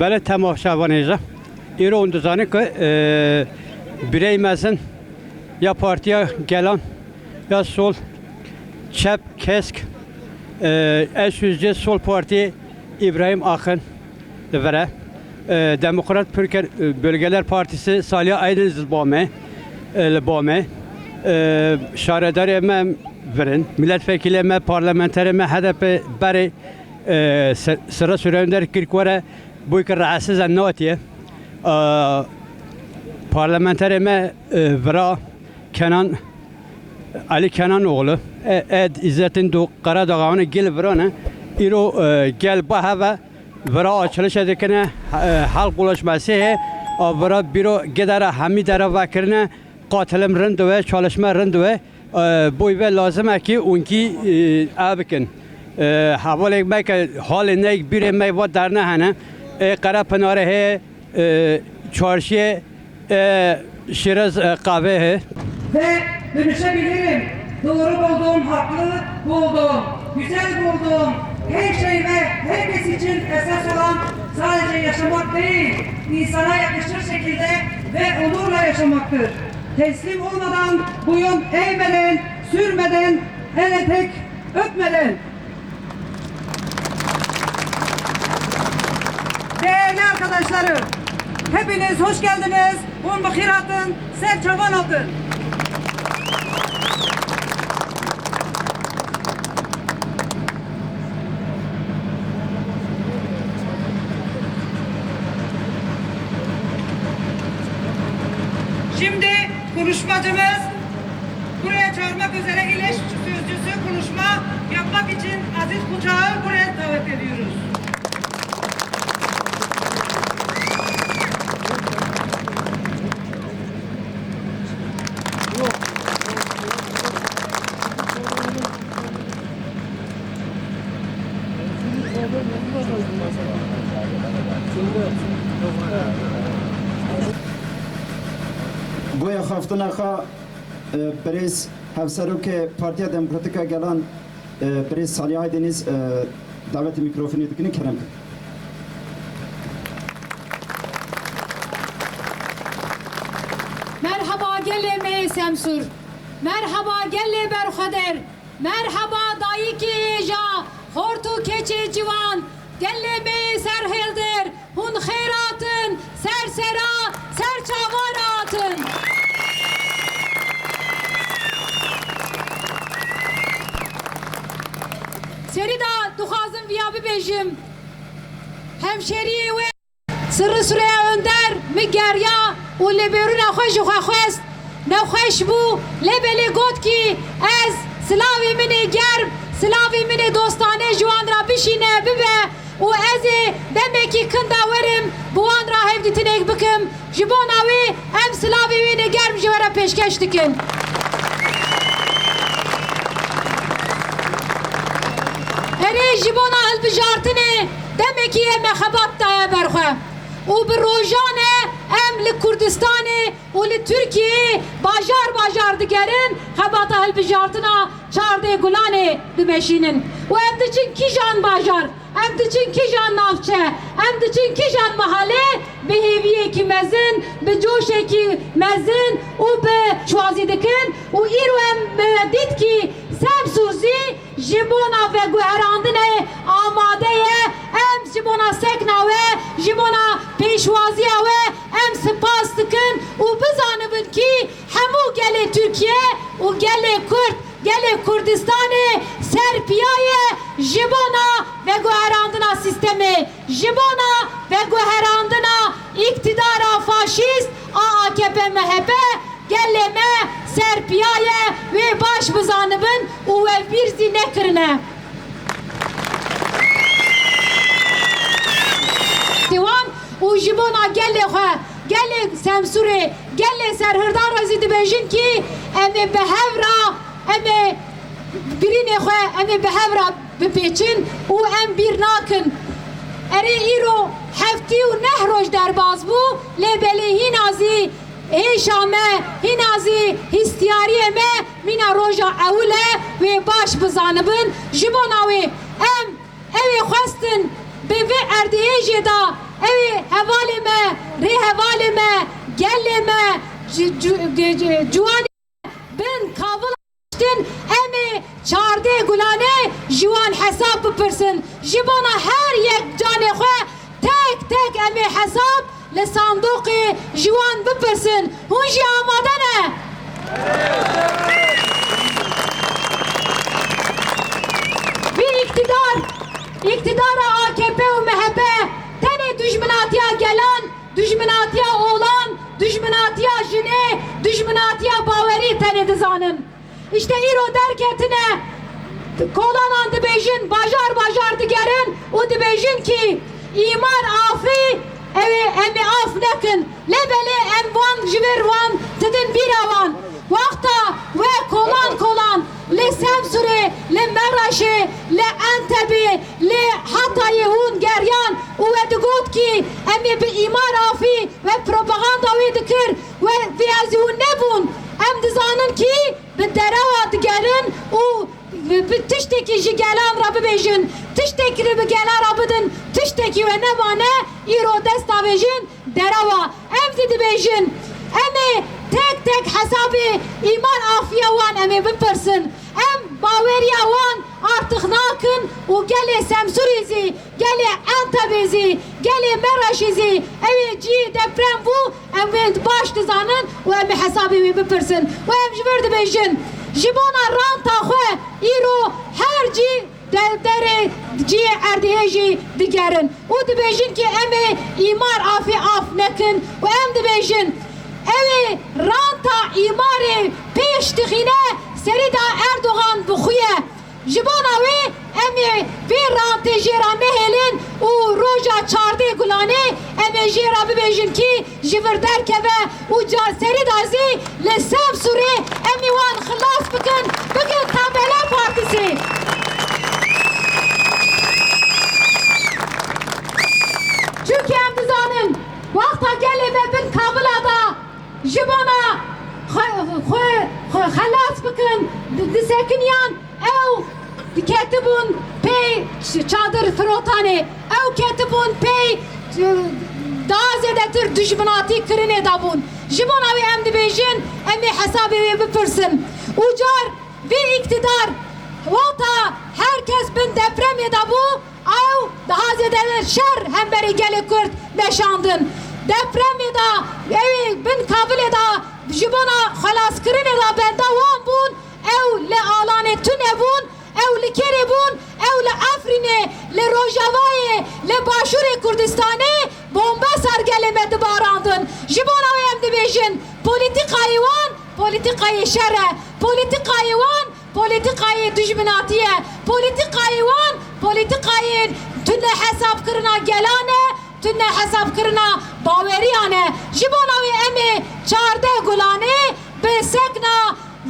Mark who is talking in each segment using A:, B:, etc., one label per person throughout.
A: Belə tamaşavanacaq. İri onduzanı ki, e, bireyməzin ya partiya gələn, ya sol, çəp, kesk, e, əs sol partiya İbrahim Akın verə. E, Demokrat Türkiye e, Bölgeler Partisi Salih Aydeniz Bame, e, Bame, e, şaredar eme verin, milletvekili eme, parlamenter eme, HDP beri e, sıra sürenler kirkvere kirkwara bu ki rahatsız annatiye e, parlamenterime e, vira Kenan Ali Kenanoğlu e, Ed İzzettin Do Karadağ'ını gel virane İro e, gel bahava vira açılış edikine e, halk ulaşması he a vira biro gidere hamidere vakirine katilim rind ve çalışma rind ve bu ve lazım ki unki e, abikin e, havalı mek hal ne bir mek var derine hane e, kara pınarı he e, çarşıya e, Şiraz e, kahve he
B: ve dönüşebilirim. Doğru buldum, haklı buldum, güzel buldum. Her şey ve herkes için esas olan sadece yaşamak değil, insana yakışır şekilde ve onurla yaşamaktır. Teslim olmadan, boyun eğmeden, sürmeden, el tek öpmeden. Değerli arkadaşlarım, hepiniz hoş geldiniz. Un Bıkhirat'ın Serçavan adın. Şimdi konuşmacımız buraya çağırmak üzere İleş sözcüsü konuşma yapmak için Aziz Kuçak'ı buraya davet ediyoruz.
C: Goya haftana kha prez hevserok Partiya Demokratika gelan prez Salih Aydeniz davet mikrofonu dikini kerem.
D: Merhaba gelle me semsur. Merhaba gelle berxader. Merhaba dayı ki ja. Hortu keçe civan. Gelle me serhelder. Hun khairatın. Sersera. Seni de duhazın viyabı bejim. Hemşeri ve Sırrı Süreyya Önder mi gerya u leberu nahoş u hahoş nahoş bu lebeli got ki ez slavi mini gerb slavi mini dostane juandra bişine bibe u ezi demek ki kında verim bu andra hevditinek bikim jibona ve em slavi mini gerb jivara peşkeş dikin. ji bona hilbijartinê demekî yê mehebat daye berxwe û bi rojanê em li Kurdistanê û li Tirkiyeyê bajar bajar digerin hebata hilbijartina çardê gulanê dimeşînin û em diçin kîjan bajar em diçin kîjan navçe em diçin kîjan mahalê bi hêviyekî mezin bi coşekî mezin û bi şwazî dikin û îro em dît ki Sem Suzi ji bona veguherandinê e, amade ye em ji sekna we ji bona pêşwaziya we em spas dikin û bizanibin ki hemû gelê Türkiye û gelê Kurd gelê Kurdistanê serpiyaye ji bona veguherandina sistemê ji bona veguherandina iktidara faşîst a AKP MHP geleme serpiyaye ve baş bızanıbın u ve bir zine kırına. Divan u jibona gelle xwe gelle semsure gelle serhirdar razı dibêjin ki em ê behevra em ê birînê xwe em ê behevra bipêçin û em bîr nakin erê îro heftî û neh roj derbas bû belê hînazî Êşa me me mîna roja ewil e wê baş bizanibin ji bona wê em ê xwestin bi vê erdhêjê da evi hevalime, ri hevalime, gellime, cuani ben kabul açtın emi çarde gulane jiwan hesap bipirsin jibona her yek canê tek tek emi hesap li jiwan bipirsin hûn jî amade ne? Bir iktidar iktidara AKP ve MHP tene düşmanatiya gelen düşmanatiya olan düşmanatiya jine düşmanatiya baveri tene dizanın. İşte iro derketine Kolan dibêjin bajar bajar digerin. Û dibêjin ki îmar afî ew ê em ê af nekin lebelê em van ji vir wan tidin bîra wan Waxta ve kolan kolan. Li Semsurê li Meraşê li Entebê li Hatayê hûn geryan. We digot ki em ê bi îmar afî ve propaganda wê dikir. Ve vê ez hûn nebûn. Em dizanin ki bi derewa digerin û bi tiştekî ji gelan re bibêjin tiştekî bi gelan re bidin tiştekî we nevane îro desta bêjin derewa em zî dibêjin em ê tek tek hesabê îman afiya wan em ê bipirsin em baweriya wan artık Semsurê zî gelê Entebê zî gelê Meraşê zî ew ê cî deprem em ê baş dizanin û em ê hesabê wê bipirsin û em ji vir dibêjin ji bona ranta xwe îro her cî de- derê ciyê erdihê jî digerin. Û dibêjin ki em ê îmar afê af nekin û em dibêjin. Ew ê ranta îmarê pêş dixîne serî da Erdogan bixuye. Ji bona wê em ê vê rantê jêra nehêlin û roja çardê gulanê em ê jêra bibêjin ki ji vir derkeve û ca serî da zî li Semsurê em ê wan xilas bikin bikin Tembele Partîsê Çünkü em dizanin Vakta gelê me bin Kabila da ji bona xwe xelas bikin disekiniyan ew ketibûn pê çadir firotanê ew ketibûn pê daha zêdetir dijminatî kirinê da bûn ji bona wê em dibêjin em ê hesabê wê bipirsin û car vê iktidar Vata herkes bin depremê da bû ew daha zêde şer hemberî gelê Kurd neşandin depremê da evê bin kabilê da ji bona xelaskirinê da benda wan bûn ew li alanê tunê bûn ew li kerê bûn ew li Efrînê li Rojavayê li Başûrê Kurdistanê bombe sergelê me dibarandin ji bona wê em dibêjin polîtîkayê wan polîtîkayê şer e polîtîkayê wan polîtîkayê dijminatî ye polîtîkayê wan polîtîkayê tune hesabkirina gelan e tune hesabkirina baweriyan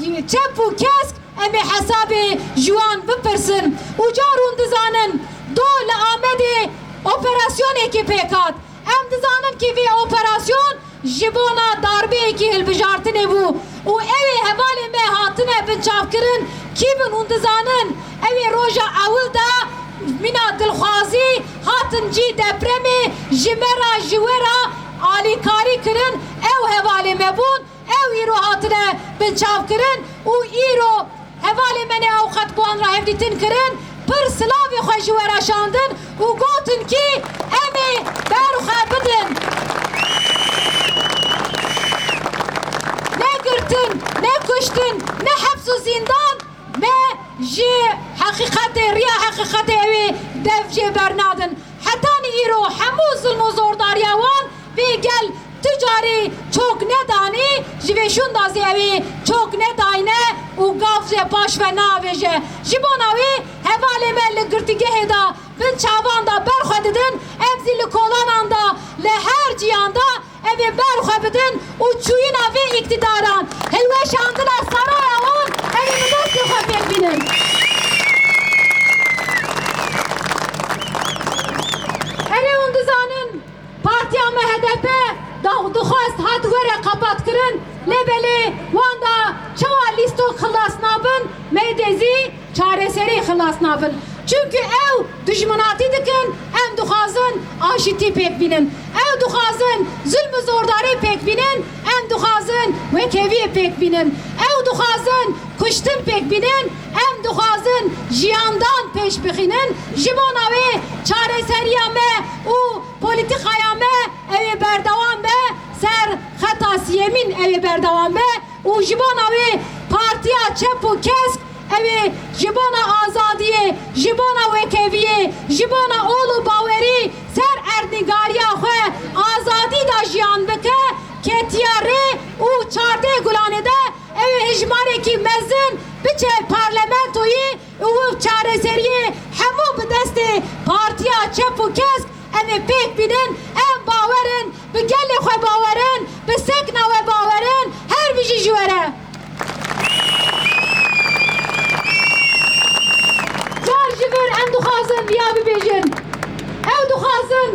D: ji çep û kesk em ê hesabê ji wan bipirsin û car hûn dizanin do li Amedê operasyonekê pêkat em dizanin ki vê operasyon ji bona darbeyekî hilbijartinê bû û ew ê hevalê me hatine bin çavkirin kîbin hûn dizanin ew ê roja أو ایرو هاتنه بنچاو کرن أو ایرو هوال منی أو خط بوان را هفدیتن کرن پر سلاوی خوشی وراشاندن أو گوتن که امی برو خبدن نگرتن نکشتن نه حبس و زندان به جی حقیقت ریا حقیقت اوی دفجه برنادن حتی ایرو همو ظلم و زورداریوان بگل tu carî çok nedanî ji vê şûn da zê ew ê çok nedayne û gav jê baş ve navêje ji bona wê hevalê me li girtîgehê da bin çavan da berxwe didin em zî li kolanan da li her ciyanda ev ê berxwe bidin û çûyîna vê iktidaran. Hilweşandina saraya wan ev ê li destê xwe pêk bînin. Erê hûn dizanin partiya me HDP hat were qepatkirin lêbelê wan da çawa lîsto xilas nabin me dê zî çareserî xilas nabin Çünkü ev düşmanatı dikin, em duhazın aşiti pek binin. Ev duhazın zulmü zordarı pek binin, em duhazın vekevi pek binin. Ev duhazın kuştun pek binin, em duhazın jiyandan peş bixinin. Jibona ve çareseriyame, u politikayame, evi berdavan be, ser xetas yemin evi berdavan be, u jibona ve partiya çepu kesk, evi jibona azadiye, jibona vekeviye, jibona oğlu baveri, ser erdnigariya xwe azadi da jiyan bike, ketiyare u çarde gulanede evi hijmareki mezin biçe parlamentoyu u çareseriye hemu bi destê partiya çep û kesk em ê pêk bînin em bawerin bi gelê xwe bawerin bi sekna we bawerin her bijî ji were em dixwazin viya bibêjin ew dixwazin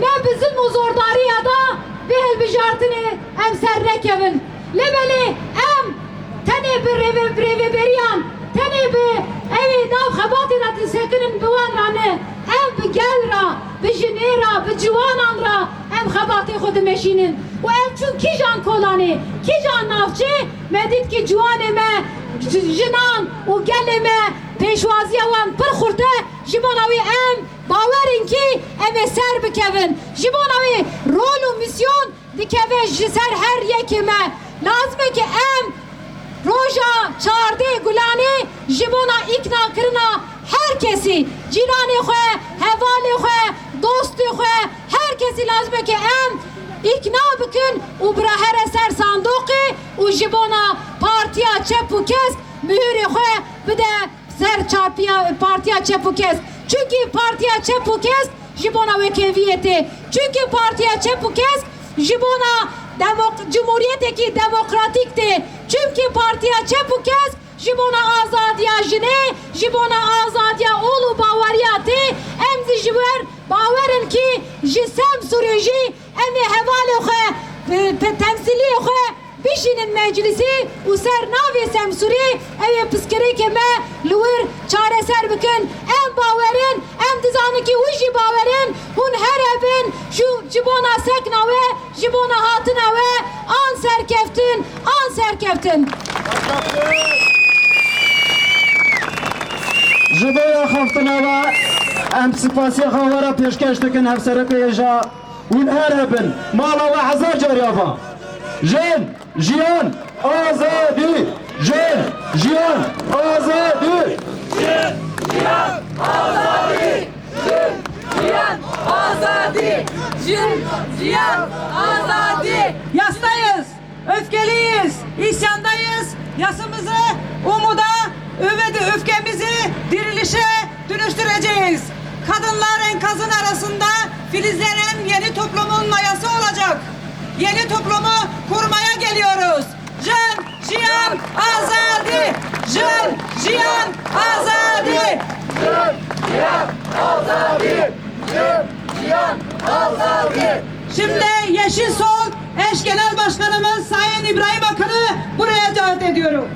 D: me bi zilm û zordariya da vê hilbijartinê em ser nekevin lebelê em tenê bi rêve rêveberiyan tenê bi evê nav xebatê da disekinin bi wan ra ne em bi gel ra bi jinê ra bi ciwanan ra em xebatê xwe dimeşînin û em çûn kîjan kolanê kîjan navçê me dît ki ciwanê me jinan û gelê me pêşwaziya wan pir xurte ji bona wê em bawerin ki em ê ser bikevin ji bona wê rol û misyon dikeve ji ser her yekê me lazim e ki em roja çardê gulanê ji bona îkna kirina herkesî cîranê xwe hevalê xwe dostê xwe herkesî lazim e ki em îkna bikin û birahere ser sandoqê û ji bona partiya çep bide ser çarpıya partiya çep û kesk çünkü partiya çep û kesk ji bona wekeviyetê çünkü partiya çep û kesk ji bona demok cumhuriyetekî demokratik tê çünkü partiya çep û kesk ji bona azadiya jinê ji bona azadiya ol û baweriya tê em zî ji wer bawerin ki ji sem Sûrê jî em ê hevalê xwe e, pe- temsiliyê xwe bişînin meclisî û ser navê Semsûrê ew ê piskirekê me li wir çareser bikin em bawerin em dizanin ki wî jî bawerin hûn here bin şu ji bona sekna we ji bona hatina we an serkeftin an serkeftin
C: Ji bo ya xaftinava mala we hezar cariya va jin jiyan azadî jin jiyan
E: Azadi! Cin, cihan, azadi! Yastayız, öfkeliyiz, isyandayız. Yasımızı umuda, ümidi öfkemizi dirilişe dönüştüreceğiz. Kadınlar enkazın arasında filizlenen yeni toplumun mayası olacak. Yeni toplumu kurmaya geliyoruz. Jön, cihan, azadi! Jön, cihan, azadi! Şimdi Yeşil Sol eş genel başkanımız Sayın İbrahim Akın'ı buraya davet ediyorum.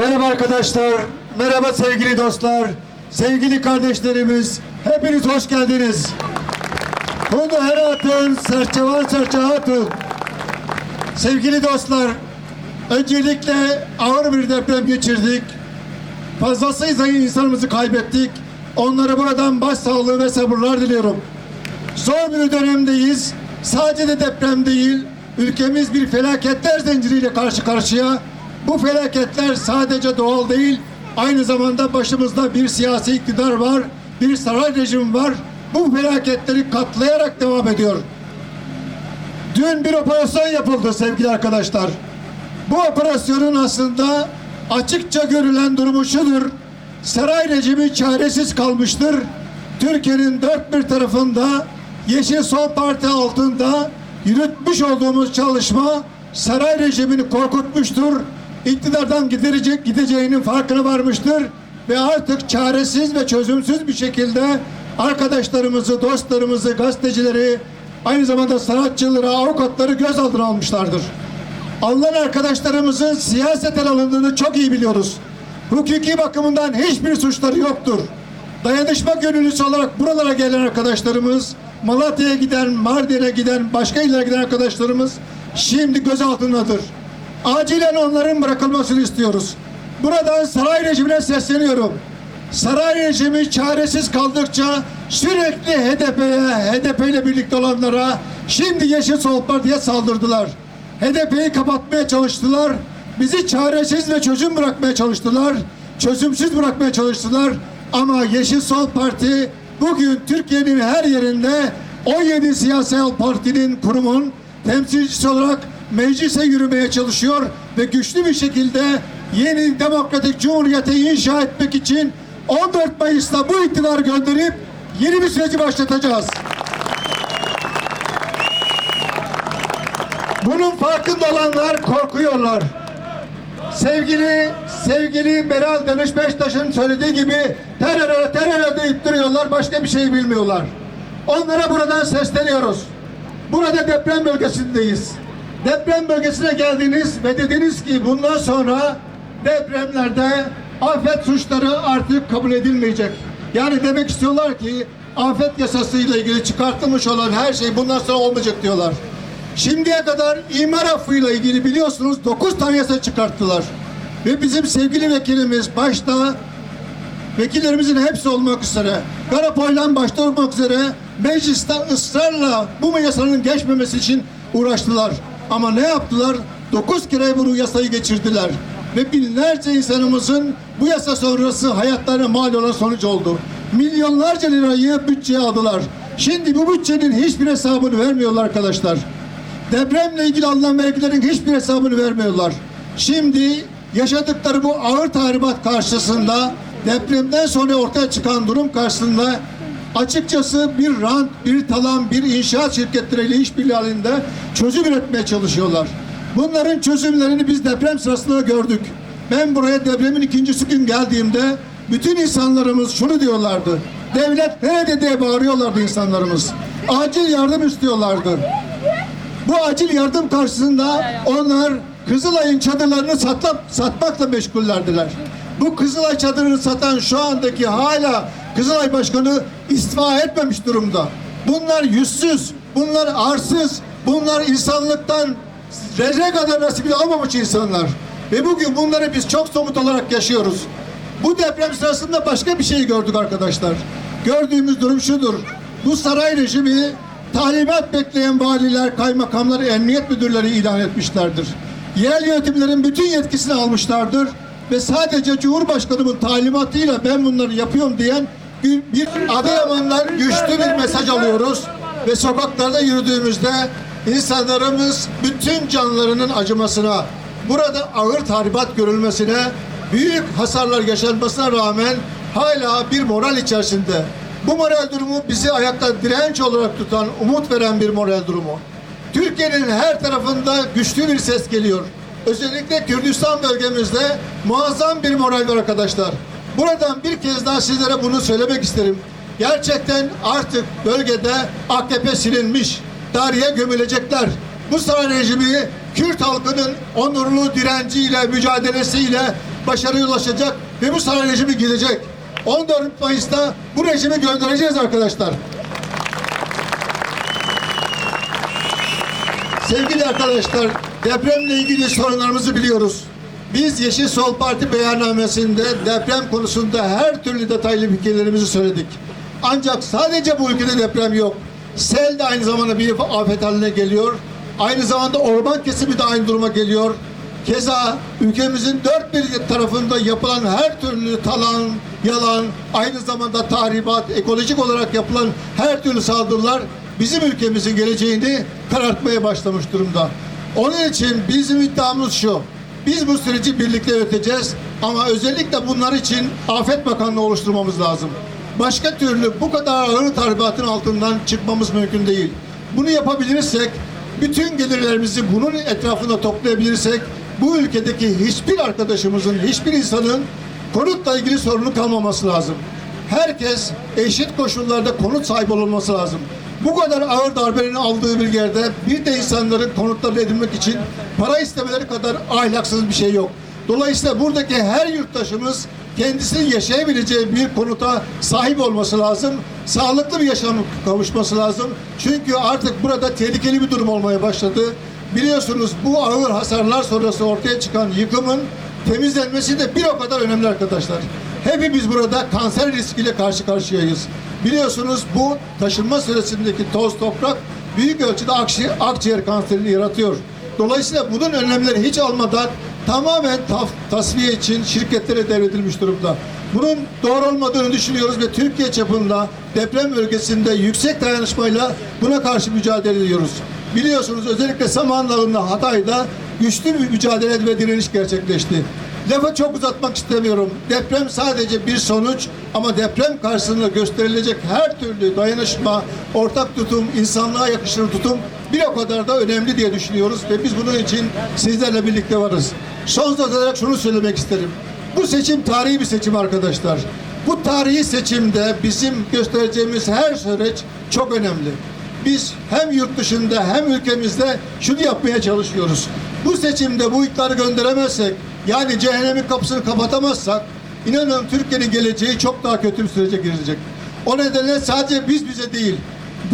F: Merhaba arkadaşlar, merhaba sevgili dostlar, sevgili kardeşlerimiz, hepiniz hoş geldiniz. Bunu heratın, serçevan serçehatın. Sevgili dostlar, öncelikle ağır bir deprem geçirdik. Fazlasıyla insanımızı kaybettik. Onlara buradan başsağlığı ve sabırlar diliyorum. Zor bir dönemdeyiz. Sadece de deprem değil, ülkemiz bir felaketler zinciriyle karşı karşıya. Bu felaketler sadece doğal değil, aynı zamanda başımızda bir siyasi iktidar var, bir saray rejimi var. Bu felaketleri katlayarak devam ediyor. Dün bir operasyon yapıldı sevgili arkadaşlar. Bu operasyonun aslında açıkça görülen durumu şudur. Saray rejimi çaresiz kalmıştır. Türkiye'nin dört bir tarafında Yeşil Sol Parti altında yürütmüş olduğumuz çalışma saray rejimini korkutmuştur. İktidardan giderecek gideceğinin farkına varmıştır ve artık çaresiz ve çözümsüz bir şekilde arkadaşlarımızı, dostlarımızı, gazetecileri, aynı zamanda sanatçıları, avukatları gözaltına almışlardır. Alınan arkadaşlarımızın siyaseten alındığını çok iyi biliyoruz. Hukuki bakımından hiçbir suçları yoktur. Dayanışma gönüllüsü olarak buralara gelen arkadaşlarımız, Malatya'ya giden, Mardin'e giden, başka illere giden arkadaşlarımız şimdi gözaltındadır. Acilen onların bırakılmasını istiyoruz. Buradan saray rejimine sesleniyorum. Saray rejimi çaresiz kaldıkça sürekli HDP'ye, HDP ile birlikte olanlara şimdi Yeşil Sol Parti'ye saldırdılar. HDP'yi kapatmaya çalıştılar. Bizi çaresiz ve çözüm bırakmaya çalıştılar. Çözümsüz bırakmaya çalıştılar. Ama Yeşil Sol Parti bugün Türkiye'nin her yerinde 17 siyasal partinin kurumun temsilcisi olarak meclise yürümeye çalışıyor ve güçlü bir şekilde yeni demokratik cumhuriyeti inşa etmek için 14 Mayıs'ta bu iktidarı gönderip yeni bir süreci başlatacağız. Bunun farkında olanlar korkuyorlar. Sevgili sevgili Meral Danış Beştaş'ın söylediği gibi teröre teröre deyip duruyorlar başka bir şey bilmiyorlar. Onlara buradan sesleniyoruz. Burada deprem bölgesindeyiz. Deprem bölgesine geldiniz ve dediniz ki bundan sonra depremlerde afet suçları artık kabul edilmeyecek. Yani demek istiyorlar ki afet yasasıyla ilgili çıkartılmış olan her şey bundan sonra olmayacak diyorlar. Şimdiye kadar imar affıyla ilgili biliyorsunuz 9 tane yasa çıkarttılar. Ve bizim sevgili vekilimiz başta vekillerimizin hepsi olmak üzere Karapoylan başta olmak üzere meclisten ısrarla bu yasanın geçmemesi için uğraştılar. Ama ne yaptılar? 9 kere bunu yasayı geçirdiler. Ve binlerce insanımızın bu yasa sonrası hayatlarına mal olan sonuç oldu. Milyonlarca lirayı bütçeye aldılar. Şimdi bu bütçenin hiçbir hesabını vermiyorlar arkadaşlar. Depremle ilgili alınan vergilerin hiçbir hesabını vermiyorlar. Şimdi yaşadıkları bu ağır tahribat karşısında depremden sonra ortaya çıkan durum karşısında açıkçası bir rant, bir talan, bir inşaat şirketleriyle işbirliği halinde çözüm üretmeye çalışıyorlar. Bunların çözümlerini biz deprem sırasında gördük. Ben buraya depremin ikincisi gün geldiğimde bütün insanlarımız şunu diyorlardı. Devlet nerede diye bağırıyorlardı insanlarımız. Acil yardım istiyorlardı. Bu acil yardım karşısında onlar Kızılay'ın çadırlarını satmak, satmakla meşgullerdiler. Bu Kızılay çadırını satan şu andaki hala Kızılay Başkanı istifa etmemiş durumda. Bunlar yüzsüz, bunlar arsız, bunlar insanlıktan zerre kadar nasibini almamış insanlar. Ve bugün bunları biz çok somut olarak yaşıyoruz. Bu deprem sırasında başka bir şey gördük arkadaşlar. Gördüğümüz durum şudur. Bu saray rejimi talimat bekleyen valiler, kaymakamlar, emniyet müdürleri ilan etmişlerdir. Yerel yönetimlerin bütün yetkisini almışlardır ve sadece Cumhurbaşkanımın talimatıyla ben bunları yapıyorum diyen bir, Adıyaman'dan güçlü bir mesaj alıyoruz ve sokaklarda yürüdüğümüzde insanlarımız bütün canlarının acımasına, burada ağır tahribat görülmesine, büyük hasarlar yaşanmasına rağmen hala bir moral içerisinde. Bu moral durumu bizi ayakta direnç olarak tutan, umut veren bir moral durumu. Türkiye'nin her tarafında güçlü bir ses geliyor. Özellikle Kürdistan bölgemizde muazzam bir moral var arkadaşlar. Buradan bir kez daha sizlere bunu söylemek isterim. Gerçekten artık bölgede AKP silinmiş. Tarihe gömülecekler. Bu saray rejimi Kürt halkının onurlu direnciyle, mücadelesiyle başarıya ulaşacak ve bu saray rejimi gidecek. 14 Mayıs'ta bu rejimi göndereceğiz arkadaşlar. Sevgili arkadaşlar, depremle ilgili sorunlarımızı biliyoruz. Biz Yeşil Sol Parti beyannamesinde deprem konusunda her türlü detaylı fikirlerimizi söyledik. Ancak sadece bu ülkede deprem yok. Sel de aynı zamanda bir afet haline geliyor. Aynı zamanda orman kesimi de aynı duruma geliyor. Keza ülkemizin dört bir tarafında yapılan her türlü talan, yalan, aynı zamanda tahribat, ekolojik olarak yapılan her türlü saldırılar bizim ülkemizin geleceğini karartmaya başlamış durumda. Onun için bizim iddiamız şu. Biz bu süreci birlikte yöneteceğiz ama özellikle bunlar için Afet Bakanlığı oluşturmamız lazım. Başka türlü bu kadar ağır tahribatın altından çıkmamız mümkün değil. Bunu yapabilirsek, bütün gelirlerimizi bunun etrafında toplayabilirsek, bu ülkedeki hiçbir arkadaşımızın, hiçbir insanın konutla ilgili sorunu kalmaması lazım. Herkes eşit koşullarda konut sahibi olması lazım. Bu kadar ağır darbenin aldığı bir yerde bir de insanların konutlarını edinmek için para istemeleri kadar ahlaksız bir şey yok. Dolayısıyla buradaki her yurttaşımız kendisinin yaşayabileceği bir konuta sahip olması lazım. Sağlıklı bir yaşam kavuşması lazım. Çünkü artık burada tehlikeli bir durum olmaya başladı. Biliyorsunuz bu ağır hasarlar sonrası ortaya çıkan yıkımın temizlenmesi de bir o kadar önemli arkadaşlar. Hepimiz burada kanser riskiyle karşı karşıyayız. Biliyorsunuz bu taşınma süresindeki toz toprak büyük ölçüde akşi- akciğer kanserini yaratıyor. Dolayısıyla bunun önlemleri hiç almadan tamamen taf, tasfiye için şirketlere devredilmiş durumda. Bunun doğru olmadığını düşünüyoruz ve Türkiye çapında deprem bölgesinde yüksek dayanışmayla buna karşı mücadele ediyoruz. Biliyorsunuz özellikle Samandağ'ında Hatay'da güçlü bir mücadele ve direniş gerçekleşti. Lafı çok uzatmak istemiyorum. Deprem sadece bir sonuç ama deprem karşısında gösterilecek her türlü dayanışma, ortak tutum, insanlığa yakışır tutum bir o kadar da önemli diye düşünüyoruz ve biz bunun için sizlerle birlikte varız. Son olarak şunu söylemek isterim. Bu seçim tarihi bir seçim arkadaşlar. Bu tarihi seçimde bizim göstereceğimiz her süreç çok önemli. Biz hem yurt dışında hem ülkemizde şunu yapmaya çalışıyoruz. Bu seçimde bu iktidarı gönderemezsek, yani cehennemin kapısını kapatamazsak, inanın Türkiye'nin geleceği çok daha kötü bir sürece girecek. O nedenle sadece biz bize değil,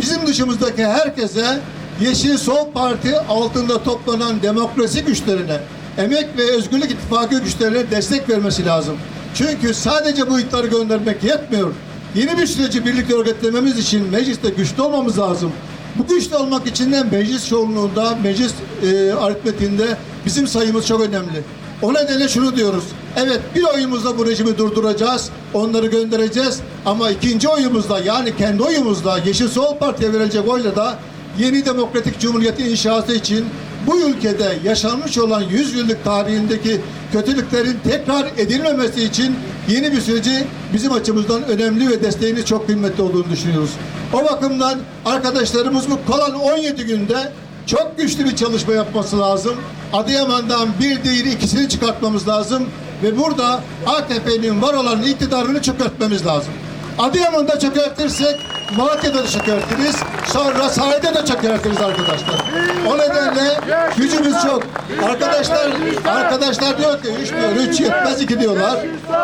F: bizim dışımızdaki herkese Yeşil Sol Parti altında toplanan demokrasi güçlerine, Emek ve Özgürlük İttifakı güçlerine destek vermesi lazım. Çünkü sadece bu iktidarı göndermek yetmiyor. Yeni bir süreci birlikte örgütlememiz için mecliste güçlü olmamız lazım. Bu güçlü olmak için de meclis çoğunluğunda, meclis e, aritmetiğinde bizim sayımız çok önemli. O nedenle şunu diyoruz. Evet bir oyumuzla bu rejimi durduracağız. Onları göndereceğiz. Ama ikinci oyumuzla yani kendi oyumuzla Yeşil Sol Parti'ye verilecek oyla da yeni demokratik cumhuriyeti inşası için bu ülkede yaşanmış olan 100 yıllık tarihindeki kötülüklerin tekrar edilmemesi için yeni bir süreci bizim açımızdan önemli ve desteğiniz çok kıymetli olduğunu düşünüyoruz. O bakımdan arkadaşlarımız bu kalan 17 günde çok güçlü bir çalışma yapması lazım. Adıyaman'dan bir değil ikisini çıkartmamız lazım ve burada AKP'nin var olan iktidarını çökertmemiz lazım. Adıyaman'da çökertirsek Malatya'da da çökertiriz. Sonra sahilde de çökertiriz arkadaşlar. O nedenle gücümüz çok. Arkadaşlar arkadaşlar diyor ki üç diyor, üç yetmez iki diyorlar.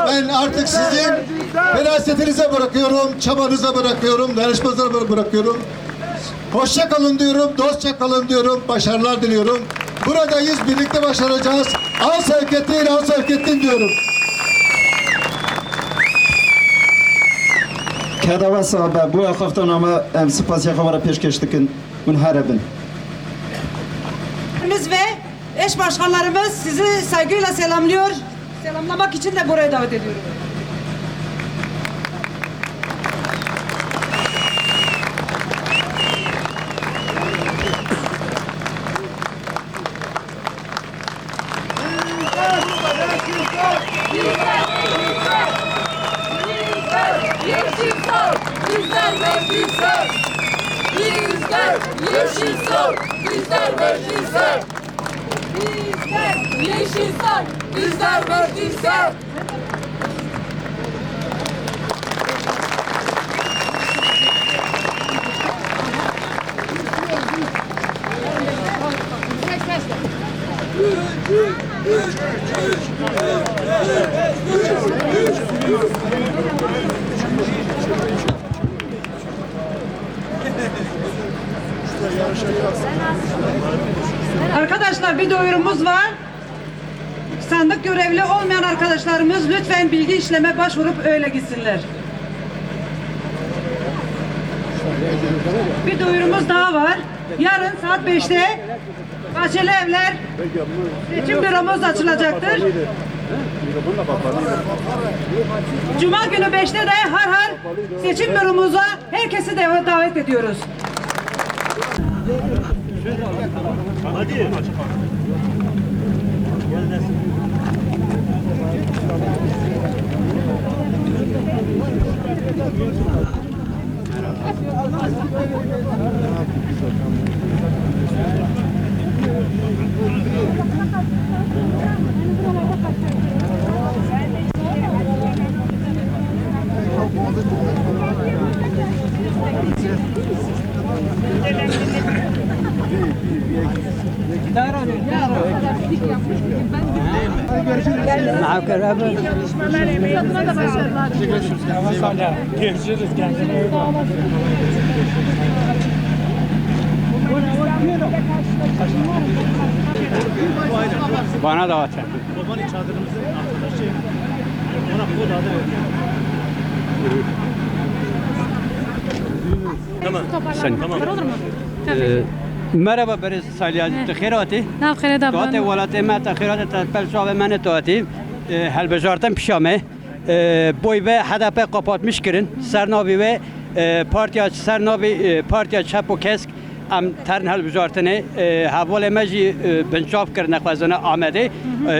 F: Ben artık sizin ferasetinize bırakıyorum, çabanıza bırakıyorum, danışmanıza bıra- bırakıyorum. Hoşça kalın diyorum, dostça kalın diyorum, başarılar diliyorum. Buradayız, birlikte başaracağız. Al Sevkettin, al Sevkettin diyorum.
C: Sahabe bu yakaftan ama em spasiya havara peşkeş dikin. Mun herebin.
E: Biz ve eş başkanlarımız sizi saygıyla selamlıyor. Selamlamak için de buraya davet ediyorum.
G: Meclise. Bizler yeşil sol, bizler meclise. Bizler yeşil sol, bizler meclise.
E: Arkadaşlar bir duyurumuz var. Sandık görevli olmayan arkadaşlarımız lütfen bilgi işleme başvurup öyle gitsinler. Bir duyurumuz daha var. Yarın saat 5'te Bahçeli Evler seçim büromuz açılacaktır. Cuma günü 5'te de har har seçim büromuza herkesi de davet ediyoruz.
A: Hadi. Gel nesin? Thank you. Maak abi. Görüşürüz. Kendine Bana da açın. Babanın çadırımızın arkadaşı ona kod adı veriyor. atın. Sen. Ee, Merhaba Beres Salyan. Tıkhirati.
D: Nav خیره دا
A: Tuate walate me tıkhirati tespel şave mene tuati. Helbejartan pişame. Boy ve HDP kapatmış kirin. Sernavi ve e, partiya sernavi partiya çapo kesk am tern helbejartane havale meji bençap kirne xwazana amede.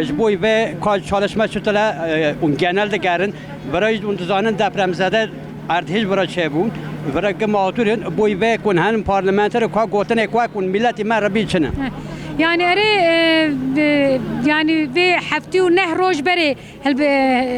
A: Ji boy ve kal çalışma çutala un genelde gerin. Baraj un tuzanın depremzede ارتش برای چه بود برای که ماتورین بوی به کن هن پارلمانتر کو گوتن کو کن ملت ما ربی چنه
D: yani ere e, e, yani ve hafti u neh roj bere hel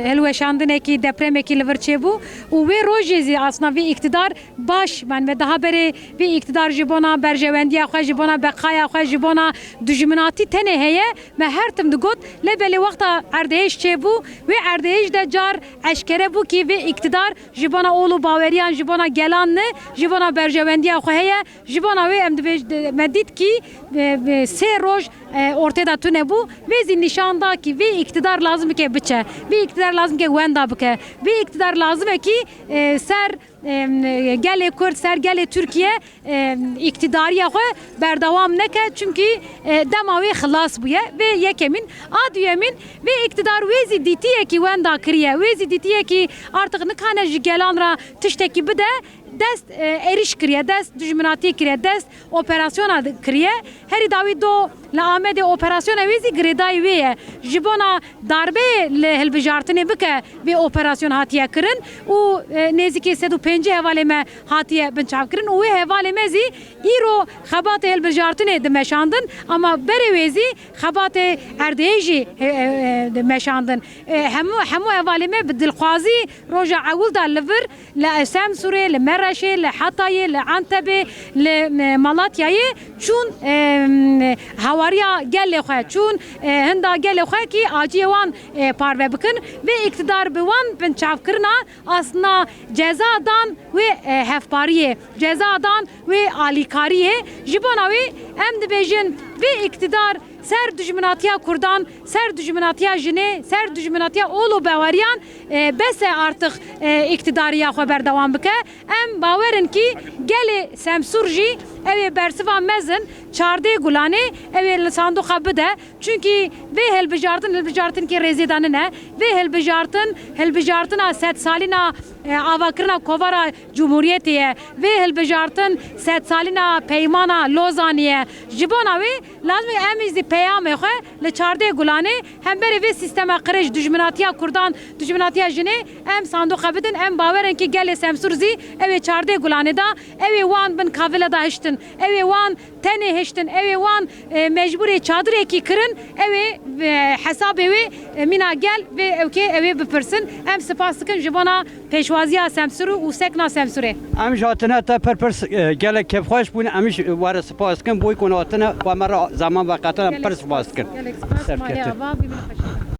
D: helweşandın ki deprem ki liver bu. U ve rojezi aslında ve iktidar baş ben ve daha bere ve iktidar jibona berjevendiya xwe jibona bekaya xwe jibona dijminati tene heye me her tim digot lebeli vakta erdeş bu ve erdeş de car eşkere bu ki ve iktidar jibona oğlu baveriyan jibona gelan ne jibona berjevendiya şey, terör e, ortada tüne bu. Ve zinnişandaki ve iktidar lazım ki biçe. Ve iktidar lazım ki wenda bike ve iktidar lazım ki e, ser e, gele Kürt ser gele Türkiye e, iktidariye xwe berdevam neke. Çünkü e, demavê xilas bûye ve yekemin aduyemin ve iktidar wê zî dîtiyekî wenda kiriye wê zî dîtiyekî artıq nikane ji gelan ra dest e, eriş kiriye, dest düşmanati kiriye, dest operasyona kiriye. Her davi do la amede operasyona vezi gredai veye. Jibona darbe le helbijartine bike ve operasyon hatiye kirin. U e, nezike sedu pence hevale me hatiye binçav kirin. U hevale mezi iro xabate helbijartine de meşandın ama bere vezi xabate erdeji e, e, de meşandın. E, hemu hemu hevale me dilxwazi roja awul da liver la esem sure le meraşe le hataye le antebe le malatyayı çun havariya gelle xwe çun e, hinda gelle xwe ki acî wan e, parve bikin ve iktidar bi wan bin çavkirina aslında cezadan ve e, hevpariye cezadan ve alikariye ji bona wê em dibêjin ve iktidar ser düşmanatiya Kurdan, ser düşmanatiya jine, ser düşmanatiya oğlu bevariyan e, bese artık e, iktidariya xwe berdewam bike. Em bawerin ki gelê Semsur jî ev ê bersiva mezin çardê gulanê ev ê li sandoqa bide. Çünkü vê hilbijartin hilbijartin ki rêzêdanî ne? Vê hilbijartin hilbijartina sed salîna e, avakirina kovara Cumhuriyetê ye vê hilbijartin sed salîna peymana Lozanê ye ji bona wê lazim e em îzî peyamê xwe li çardê gulanê hem berê vê sistema qirêj dijminatiya Kurdan dijminatiya jinê em sandoqa bidin em bawerin ki gelê Semsur zî ev ê çardê gulanê da. Ê wan bin kavile da hiştin. Ev ê wan tenê geçtin. Evi van e, mecburi çadır eki kırın. Evi e, hesap evi e, mina gel ve evke evi bipirsin. Em spas sıkın jibana peşvaziya semsuru u sekna
A: semsure. Em jatına ta perpir e, gele kefhoş bun em var spas sıkın bu konatına ve zaman vakatına per spas sıkın.
D: Gelek spas maya